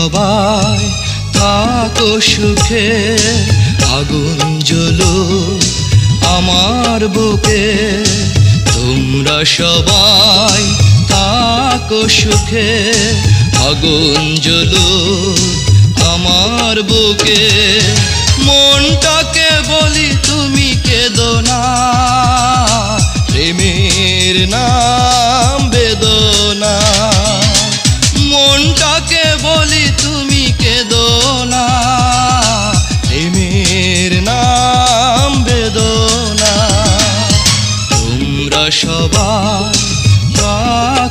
সবাই থাকো সুখে, আগুন জ্বলো আমার বুকে। তোমরা সবাই থাকো সুখে, আগুন জ্বলো আমার বুকে। মনটাকে বলি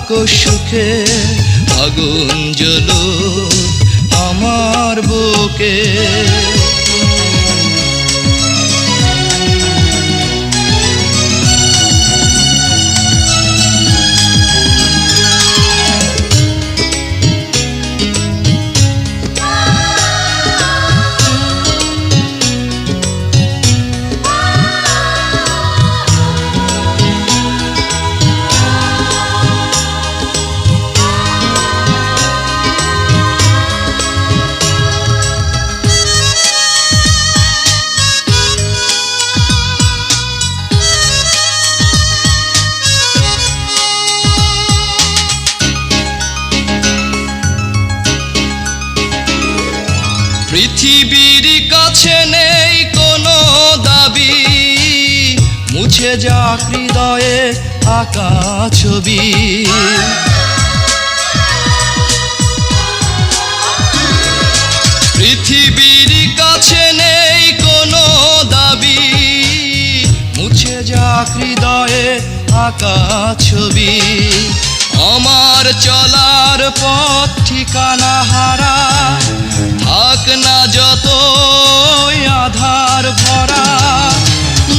থাকো সুখে আগুন জ্বলো আমার বুকে। পৃথিবীর কাছে নেই কোনো দাবি। মুছে যা হৃদয়ে আঁকা ছবি। পৃথিবীর কাছে নেই কোনো দাবি। মুছে যা হৃদয়ে আঁকা ছবি। আমার চলার পথ ঠিকানা হারা। থাক না যত আধার ভরা।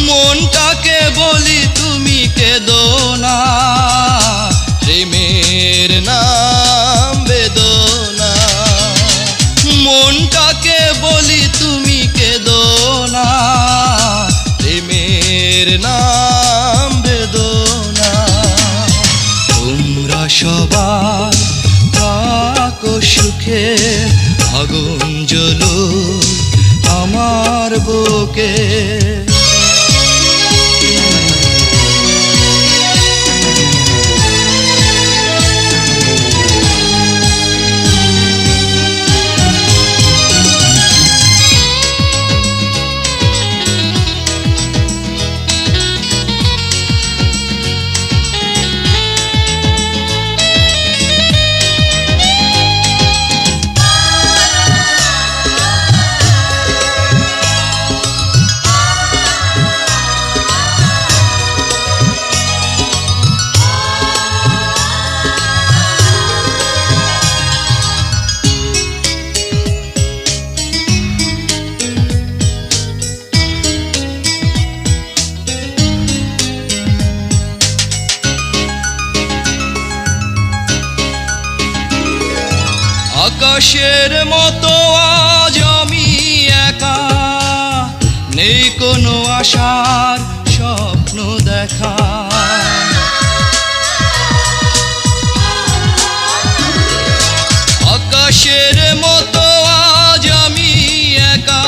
মনটাকে বলি তুমি কেদো না। প্রেমের নাম আকাশের মতো আজ আমি একা। নেই কোনো আশার স্বপ্ন দেখা। আকাশের মতো আজ আমি একা।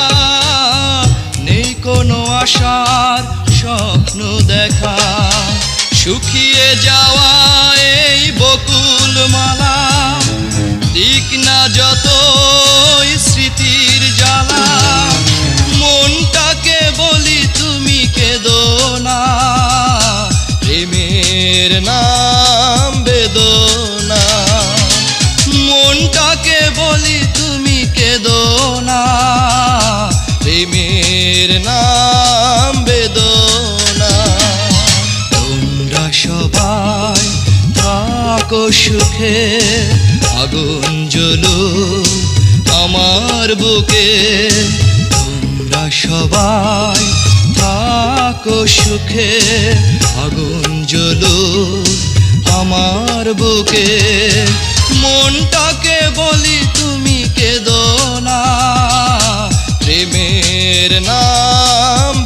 নেই কোনো আশার স্বপ্ন দেখা। শুকিয়ে যাওয়া এই বকুল মালা দিক না যত স্মৃতির জ্বালা, মনটাকে বলি তুমি কেদো না, প্রেমের নাম বেদনা। মনটাকে বলি তুমি কেদো না, প্রেমের নাম বেদনা। তোমরা সবাই থাকো সুখে আগুন জ্বলো আমার বুকে। তোমরা সবাই থাকো সুখে। আগুন জ্বলো আমার বুকে। মনটাকে বলি তুমি কেদো না। প্রেমের নাম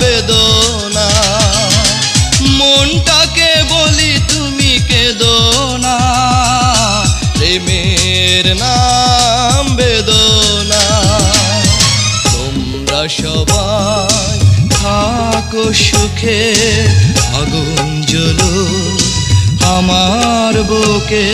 রেখে আগুন জ্বলো আমার বুকে।